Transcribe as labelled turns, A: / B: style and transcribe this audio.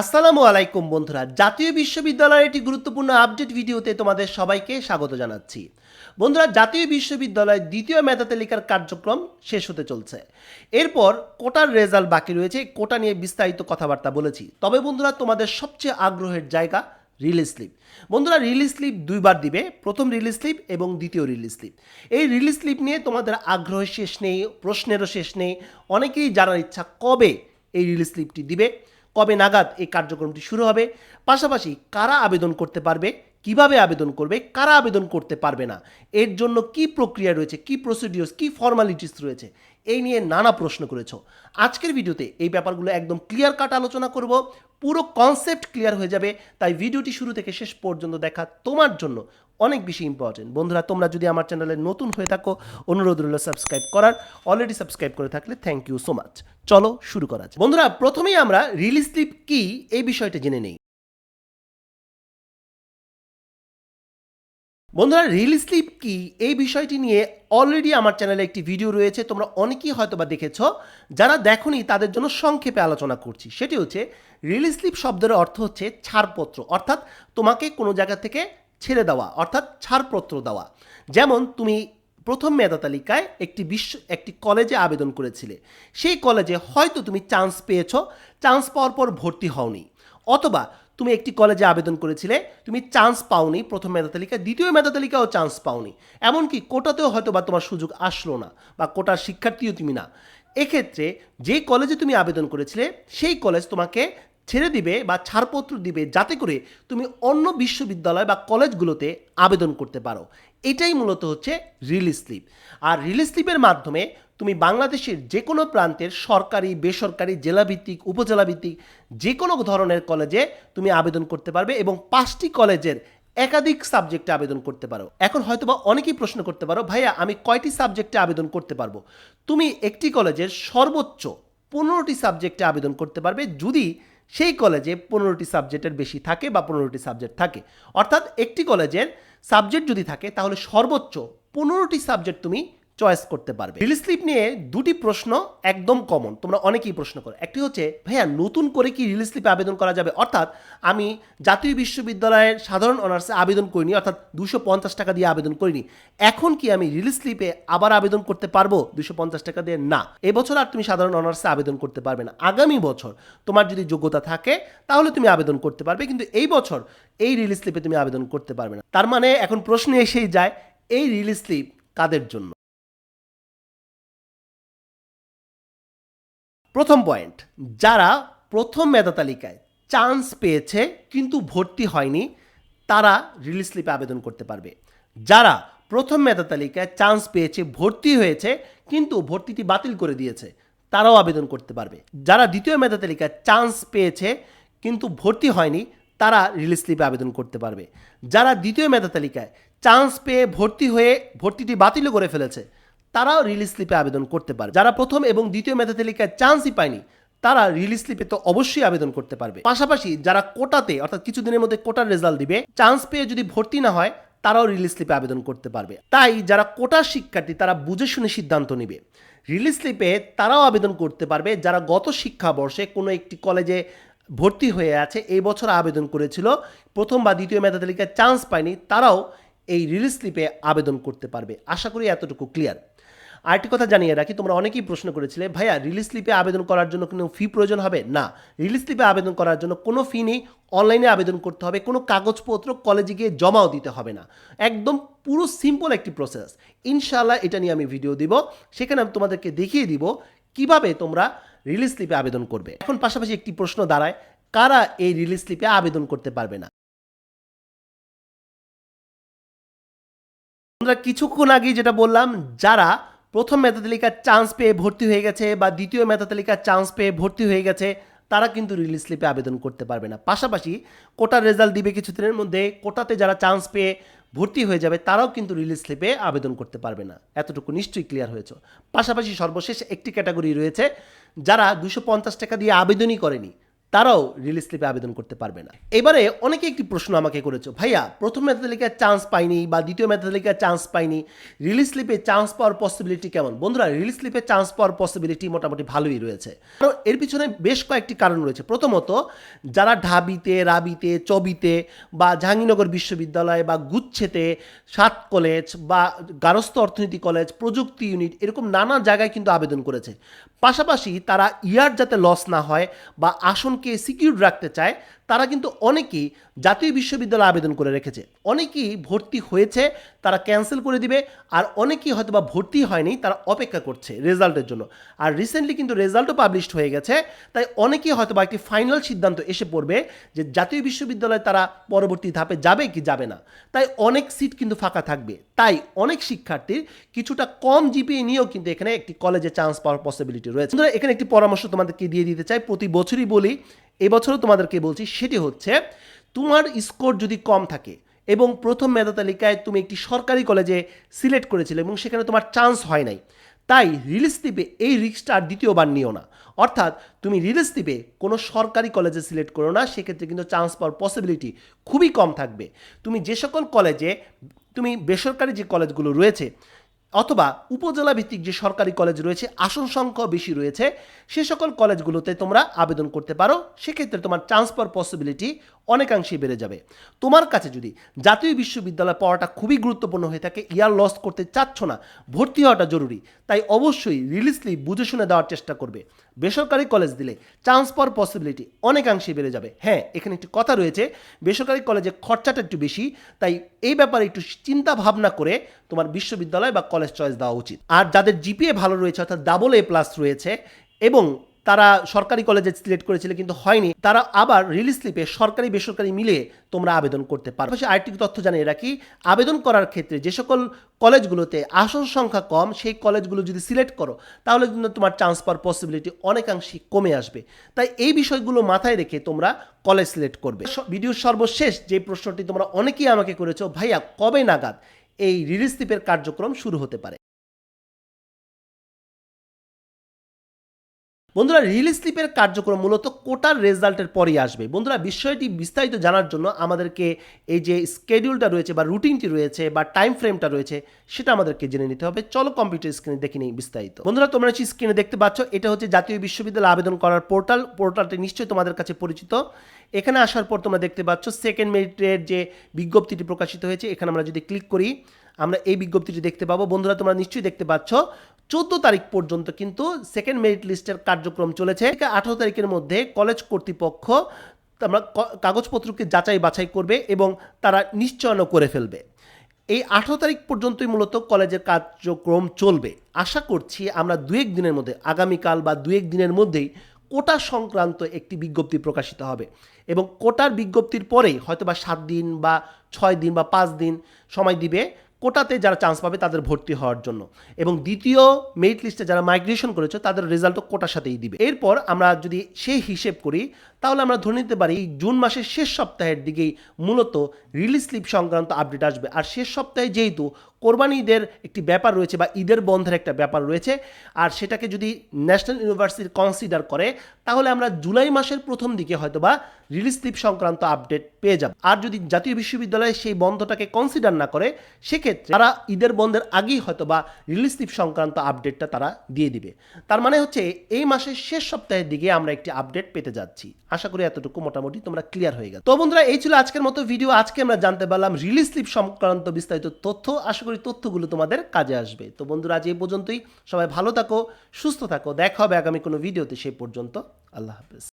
A: আসসালামু আলাইকুম বন্ধুরা, জাতীয় বিশ্ববিদ্যালয়ের একটি গুরুত্বপূর্ণ আপডেট ভিডিওতে তোমাদের সবাইকে স্বাগত জানাচ্ছি। বন্ধুরা, জাতীয় বিশ্ববিদ্যালয়ের দ্বিতীয় মেধা তালিকার কার্যক্রম শেষ হতে চলছে। এরপর কোটার রেজাল্ট বাকি রয়েছে, কোটা নিয়ে বিস্তারিত কথাবার্তা বলেছি। তবে বন্ধুরা, তোমাদের সবচেয়ে আগ্রহের জায়গা রিলিজ স্লিপ বন্ধুরা রিলিজ স্লিপ দুইবার দিবে, প্রথম রিলিজ স্লিপ এবং দ্বিতীয় রিলিজ স্লিপ এই রিলিজ স্লিপ নিয়ে তোমাদের আগ্রহের শেষ নেই, প্রশ্নেরও শেষ নেই, অনেকেই জানার ইচ্ছা কবে এই রিলিজ স্লিপটি দিবে। কবে নাগাদ এই কার্যক্রমটি শুরু হবে? পাশাপাশি কারা আবেদন করতে পারবে? কীভাবে আবেদন করবে? কারা আবেদন করতে পারবে না? এর জন্য কি প্রক্রিয়া রয়েছে? কি প্রসিডিওস কি ফর্মালিটিস রয়েছে? এই নিয়ে নানা প্রশ্ন করেছ। আজকের ভিডিওতে এই ব্যাপারগুলো একদম ক্লিয়ার কাট আলোচনা করব। পুরো কনসেপ্ট ক্লিয়ার হয়ে যাবে। তাই ভিডিওটি শুরু থেকে শেষ পর্যন্ত দেখা তোমার জন্য। অনেক বেশি ইম্পর্টেন্ট বন্ধুরা, তোমরা যদি আমার চ্যানেলে নতুন হয়ে থাকো, অনুরোধ রইল সাবস্ক্রাইব করার। অলরেডি সাবস্ক্রাইব করে থাকলে থ্যাংক ইউ সো মাচ চলো শুরু করা যাক। বন্ধুরা, প্রথমেই আমরা রিলিজ স্লিপ কি, এই বিষয়টা জেনে নেই। বন্ধুরা রিল স্লিপ কি, এই বিষয়টি নিয়ে অলরেডি আমার চ্যানেলে একটি ভিডিও রয়েছে। তোমরা অনেকেই হয়তো বা দেখেছ, যারা দেখনি, তাদের জন্য সংক্ষেপে আলোচনা করছি। সেটি হচ্ছে রিল স্লিপ শব্দের অর্থ হচ্ছে ছাড়পত্র। অর্থাৎ তোমাকে কোনো জায়গা থেকে ছেড়ে দেওয়া, অর্থাৎ ছাড়পত্র দেওয়া। যেমন তুমি প্রথম মেধা তালিকায় একটি বিশ্ব, একটি কলেজে আবেদন করেছিলে। সেই কলেজে হয়তো তুমি চান্স পেয়েছ, চান্স পাওয়ার পর ভর্তি হওনি। অথবা তুমি একটি কলেজে আবেদন করেছিলে, তুমি চান্স পাওনি প্রথম মেধা তালিকা দ্বিতীয় মেধা তালিকাও চান্স পাওনি। এমনকি কোটাতেও হয়তো বা তোমার সুযোগ আসলো না, বা কোটার শিক্ষার্থীও তুমি না। এক্ষেত্রে যে কলেজে তুমি আবেদন করেছিলে, সেই কলেজ তোমাকে ছেড়ে দিবে বা ছাড়পত্র দিবে যাতে করে তুমি অন্য বিশ্ববিদ্যালয় বা কলেজগুলোতে আবেদন করতে পারো। এটাই মূলত হচ্ছে রিলিজ স্লিপ। আর রিলিজ স্লিপের মাধ্যমে তুমি বাংলাদেশের যে কোনো প্রান্তের সরকারি, বেসরকারি, জেলাভিত্তিক, উপজেলাভিত্তিক যে কোনো ধরনের কলেজে তুমি আবেদন করতে পারবে এবং পাঁচটি কলেজের একাধিক সাবজেক্টে আবেদন করতে পারো। এখন হয়তোবা অনেকেই প্রশ্ন করতে পারো, ভাইয়া, আমি কয়টি সাবজেক্টে আবেদন করতে পারব? তুমি একটি কলেজের সর্বোচ্চ পনেরোটি সাবজেক্টে আবেদন করতে পারবে। যদি সেই কলেজে পনেরোটি সাবজেক্টের বেশি থাকে বা পনেরোটি সাবজেক্ট থাকে। অর্থাৎ একটি কলেজের সাবজেক্ট যদি থাকে, তাহলে সর্বোচ্চ পনেরোটি সাবজেক্ট তুমি চয়েস করতে পারবে। রিলিজ স্লিপ নিয়ে দুটি প্রশ্ন একদম কমন তোমরা অনেকেই প্রশ্ন করো। একটি হচ্ছে, ভাইয়া, নতুন করে কি রিলিজ স্লিপে আবেদন করা যাবে? অর্থাৎ, আমি জাতীয় বিশ্ববিদ্যালয়ের সাধারণ অনার্সে আবেদন করিনি, অর্থাৎ দুশো পঞ্চাশ টাকা দিয়ে আবেদন করিনি। এখন কি আমি রিলিজ স্লিপে আবার আবেদন করতে পারব? দুশো পঞ্চাশ টাকা দিয়ে না। এবছর আর তুমি সাধারণ অনার্সে আবেদন করতে পারবে না। আগামী বছর তোমার যদি যোগ্যতা থাকে, তাহলে তুমি আবেদন করতে পারবে। কিন্তু এই বছর এই রিলিজ স্লিপে তুমি আবেদন করতে পারবে না। তার মানে এখন প্রশ্ন এসেই যায়, এই রিলিজ স্লিপ কাদের জন্য? প্রথম পয়েন্ট, যারা প্রথম মেধা তালিকায় চান্স পেয়েছে কিন্তু ভর্তি হয়নি, তারা রিলিজ স্লিপে আবেদন করতে পারবে। যারা প্রথম মেধা তালিকায় চান্স পেয়েছে, ভর্তি হয়েছে, কিন্তু ভর্তিটি বাতিল করে দিয়েছে, তারাও আবেদন করতে পারবে। যারা দ্বিতীয় মেধা তালিকায় চান্স পেয়েছে, কিন্তু ভর্তি হয়নি, তারা রিলিজ স্লিপে আবেদন করতে পারবে। যারা দ্বিতীয় মেধা তালিকায় চান্স পেয়ে ভর্তি হয়ে ভর্তিটি বাতিলও করে ফেলেছে তারাও রিলিজ স্লিপে আবেদন করতে পারবে। যারা প্রথম এবং দ্বিতীয় মেধা তালিকায় চান্সই পায়নি, তারা রিলিজ স্লিপে তো অবশ্যই আবেদন করতে পারবে। পাশাপাশি যারা কোটাতে, অর্থাৎ কিছুদিনের মধ্যে কোটার রেজাল্ট দিবে চান্স পেয়ে যদি ভর্তি না হয়, তারাও রিলিজ স্লিপে আবেদন করতে পারবে। তাই যারা কোটার শিক্ষার্থী, তারা বুঝে শুনে সিদ্ধান্ত নেবে। রিলিজ স্লিপে তারাও আবেদন করতে পারবে। যারা গত শিক্ষাবর্ষে কোনো একটি কলেজে ভর্তি হয়ে আছে, এই বছর আবেদন করেছিল, প্রথম বা দ্বিতীয় মেধা তালিকায় চান্স পায়নি, তারাও এই রিলিজ স্লিপে আবেদন করতে পারবে। আশা করি এতটুকু ক্লিয়ার আরেকটি কথা জানিয়ে রাখি, তোমরা অনেকেই প্রশ্ন করেছিলে, ভাইয়া রিলিজ স্লিপে আবেদন করার জন্য কোনো ফি প্রয়োজন হবে? না রিলিজ স্লিপে আবেদন করার জন্য কোনো ফি নেই অনলাইনে আবেদন করতে হবে, কোনো কাগজপত্র কলেজে গিয়ে জমাও দিতে হবে না। একদম পুরো সিম্পল একটি প্রসেস ইনশাআল্লাহ এটা নিয়ে আমি ভিডিও দিব, সেখানে আমি তোমাদেরকে দেখিয়ে দিব কীভাবে তোমরা রিলিজ স্লিপে আবেদন করবে। এখন পাশাপাশি একটি প্রশ্ন দাঁড়ায়, কারা এই রিলিজ স্লিপে আবেদন করতে পারবে না? আমরা কিছুক্ষণ আগে যেটা বললাম, যারা প্রথম মেধা তালিকার চান্স পেয়ে ভর্তি হয়ে গেছে বা দ্বিতীয় মেধা তালিকার চান্স পেয়ে ভর্তি হয়ে গেছে, তারা কিন্তু রিলিজ স্লিপে আবেদন করতে পারবে না। পাশাপাশি কোটার রেজাল্ট দিবে কিছুদিনের মধ্যে, কোটাতে যারা চান্স পেয়ে ভর্তি হয়ে যাবে, তারাও কিন্তু রিলিজ স্লিপে আবেদন করতে পারবে না। এতটুকু নিশ্চয়ই ক্লিয়ার হয়েছে। পাশাপাশি সর্বশেষ একটি ক্যাটাগরি রয়েছে, যারা দুশো পঞ্চাশ টাকা দিয়ে আবেদনই করেনি তারাও রিলিজ স্লিপে আবেদন করতে পারবে না। এবারে অনেকে একটি প্রশ্ন আমাকে করেছ, ভাইয়া, প্রথম মেধা তালিকায় চান্স পাইনি বা দ্বিতীয় মেধা তালিকায় চান্স পাইনি রিলিজ স্লিপে চান্স পাওয়ার পসিবিলিটি কেমন? বন্ধুরা রিলিজ স্লিপে চান্স পাওয়ার পসিবিলিটি মোটামুটি ভালোই রয়েছে। কারণ এর পিছনে বেশ কয়েকটি কারণ রয়েছে। প্রথমত, যারা ঢাবিতে, রাবিতে, চবিতে বা জাহাঙ্গীরনগর বিশ্ববিদ্যালয় বা গুচ্ছেতে সাত কলেজ বা গারস্থ অর্থনীতি কলেজ প্রযুক্তি ইউনিট এরকম নানা জায়গায় কিন্তু আবেদন করেছে। পাশাপাশি তারা ইয়ার যাতে লস না হয় বা আসনকে সিকিউর রাখতে চায় তারা কিন্তু অনেকেই জাতীয় বিশ্ববিদ্যালয়ে আবেদন করে রেখেছে। অনেকেই ভর্তি হয়েছে, তারা ক্যান্সেল করে দিবে, আর অনেকেই হয়তো বা ভর্তি হয়নি, তারা অপেক্ষা করছে রেজাল্টের জন্য। আর রিসেন্টলি কিন্তু রেজাল্টও পাবলিশড হয়ে গেছে, তাই অনেকেই হয়তো বা একটি ফাইনাল সিদ্ধান্ত এসে পড়বে যে জাতীয় বিশ্ববিদ্যালয়ে তারা পরবর্তী ধাপে যাবে কি যাবে না। তাই অনেক সিট কিন্তু ফাঁকা থাকবে। তাই অনেক শিক্ষার্থীর কিছুটা কম জিপিএ নিয়েও কিন্তু এখানে একটি কলেজে চান্স পাওয়ার পসিবিলিটি রয়েছে। এখানে একটি পরামর্শ তোমাদেরকে দিয়ে দিতে চাই। প্রতি বছরই বলি এবছরও তোমাদেরকে বলছি, সেটি হচ্ছে তোমার স্কোর যদি কম থাকে এবং প্রথম মেধা তালিকায় তুমি একটি সরকারি কলেজে সিলেক্ট করেছিলে এবং সেখানে তোমার চান্স হয় নাই, তাই রিলিজ দ্বীপে এই রিক্সটা আর দ্বিতীয়বার নিও না। অর্থাৎ তুমি রিলিজ দ্বীপে কোনো সরকারি কলেজে সিলেক্ট করো না, সেক্ষেত্রে কিন্তু চান্স পাওয়ার পসিবিলিটি খুবই কম থাকবে। তুমি যে সকল কলেজে, তুমি বেসরকারি যে কলেজগুলো রয়েছে অথবা উপজেলা ভিত্তিক যে সরকারি কলেজ রয়েছে, আসন সংখ্যা বেশি রয়েছে। সে সকল কলেজগুলোতে তোমরা আবেদন করতে পারো। সেক্ষেত্রে তোমার ট্রান্সফার পসিবিলিটি অনেকাংশেই বেড়ে যাবে। তোমার কাছে যদি জাতীয় বিশ্ববিদ্যালয় পড়াটা খুবই গুরুত্বপূর্ণ হয়ে থাকে, ইয়ার লস করতে চাচ্ছ না, ভর্তি হওয়াটা জরুরি, তাই অবশ্যই রিলিজলি বুঝে শুনে দেওয়ার চেষ্টা করবে। বেসরকারি কলেজ দিলে চান্স পাওয়ার পসিবিলিটি অনেকাংশেই বেড়ে যাবে। হ্যাঁ এখানে একটি কথা রয়েছে, বেসরকারি কলেজে খরচাটা একটু বেশি, তাই এই ব্যাপারে একটু চিন্তা ভাবনা করে তোমার বিশ্ববিদ্যালয় বা কলেজ চয়েস দেওয়া উচিত। আর যাদের জিপিএ ভালো রয়েছে, অর্থাৎ ডাবল এ প্লাস রয়েছে, এবং তারা সরকারি কলেজে সিলেক্ট করেছিল কিন্তু হয়নি। তারা আবার রিলিজ স্লিপে সরকারি বেসরকারি মিলে তোমরা আবেদন করতে পারো। পাশাপাশি আরেকটি তথ্য জানিয়ে রাখি, আবেদন করার ক্ষেত্রে যে সকল কলেজগুলোতে আসন সংখ্যা কম, সেই কলেজগুলো যদি সিলেক্ট করো, তাহলে কিন্তু তোমার চান্স পাওয়ার পসিবিলিটি অনেকাংশই কমে আসবে। তাই এই বিষয়গুলো মাথায় রেখে তোমরা কলেজ সিলেক্ট করবে। স- ভিডিওর সর্বশেষ যে প্রশ্নটি তোমরা অনেকেই আমাকে করেছ, ভাইয়া, কবে নাগাদ এই রিলিজ স্লিপের কার্যক্রম শুরু হতে পারে? বন্ধুরা রিলিজ স্লিপের কার্যক্রম মূলত কোটার রেজাল্টের পরেই আসবে। বন্ধুরা, বিষয়টি বিস্তারিত জানার জন্য আমাদেরকে এই যে স্কেডিউলটা রয়েছে বা রুটিনটি রয়েছে বা টাইম ফ্রেমটা রয়েছে, সেটা আমাদেরকে জেনে নিতে হবে। চলো কম্পিউটার স্ক্রিনে দেখে নিই বিস্তারিত। বন্ধুরা, তোমরা স্ক্রিনে দেখতে পাচ্ছ, এটা হচ্ছে জাতীয় বিশ্ববিদ্যালয় আবেদন করার পোর্টাল পোর্টালটি নিশ্চয়ই তোমাদের কাছে পরিচিত। এখানে আসার পর তোমরা দেখতে পাচ্ছ সেকেন্ড মেরিটের যে বিজ্ঞপ্তিটি প্রকাশিত হয়েছে, এখানে আমরা যদি ক্লিক করি আমরা এই বিজ্ঞপ্তিটি দেখতে পাবো। বন্ধুরা, তোমরা নিশ্চয়ই দেখতে পাচ্ছ, চোদ্দ তারিখ পর্যন্ত কিন্তু সেকেন্ড মেরিট লিস্টের কার্যক্রম চলেছে। আঠারো তারিখের মধ্যে কলেজ কর্তৃপক্ষ আমরা কাগজপত্রকে যাচাই বাছাই করবে এবং তারা নিশ্চয়নও করে ফেলবে। এই আঠারো তারিখ পর্যন্তই মূলত কলেজের কার্যক্রম চলবে। আশা করছি আমরা দু এক দিনের মধ্যে, আগামীকাল বা দু এক দিনের মধ্যেই কোটা সংক্রান্ত একটি বিজ্ঞপ্তি প্রকাশিত হবে এবং কোটার বিজ্ঞপ্তির পরেই হয়তো বা সাত দিন বা ছয় দিন বা পাঁচ দিন সময় দিবে কোটাতে যারা চান্স পাবে তাদের ভর্তি হওয়ার জন্য। এবং দ্বিতীয় মেরিট লিস্টে যারা মাইগ্রেশন করেছে, তাদের রেজাল্টও কোটার সাথেই দিবে। এরপর আমরা যদি সেই হিসেব করি তাহলে আমরা ধরে নিতে পারি জুন মাসের শেষ সপ্তাহের দিকেই মূলত রিলিজ স্লিপ সংক্রান্ত আপডেট আসবে। আর শেষ সপ্তাহে যেহেতু কোরবানি ঈদের একটি ব্যাপার রয়েছে বা ঈদের বন্ধের একটা ব্যাপার রয়েছে, আর সেটাকে যদি ন্যাশনাল ইউনিভার্সিটি কনসিডার করে, তাহলে আমরা জুলাই মাসের প্রথম দিকে হয়তো বা রিলিজ স্লিপ সংক্রান্ত আপডেট পেয়ে যাব। আর যদি জাতীয় বিশ্ববিদ্যালয় সেই বন্ধটাকে কনসিডার না করে, সেক্ষেত্রে তারা ঈদের বন্ধের আগেই হয়তো বা রিলিজ স্লিপ সংক্রান্ত আপডেটটা তারা দিয়ে দিবে। তার মানে হচ্ছে এই মাসের শেষ সপ্তাহের দিকে আমরা একটি আপডেট পেতে যাচ্ছি। আশা করি এতটুকু মোটামুটি তোমরা ক্লিয়ার হয়ে গেছে। তো বন্ধুরা, এই ছিল আজকের মতো ভিডিও আজকে আমরা জানতে পারলাম রিলিজ স্লিপ সংক্রান্ত বিস্তারিত তথ্য। আশা করি তথ্যগুলো তোমাদের কাজে আসবে। তো বন্ধুরা, আজ এই পর্যন্তই। সবাই ভালো থাকো, সুস্থ থাকো। দেখা হবে আগামী কোনো ভিডিওতে সেই পর্যন্ত আল্লাহ হাফেজ।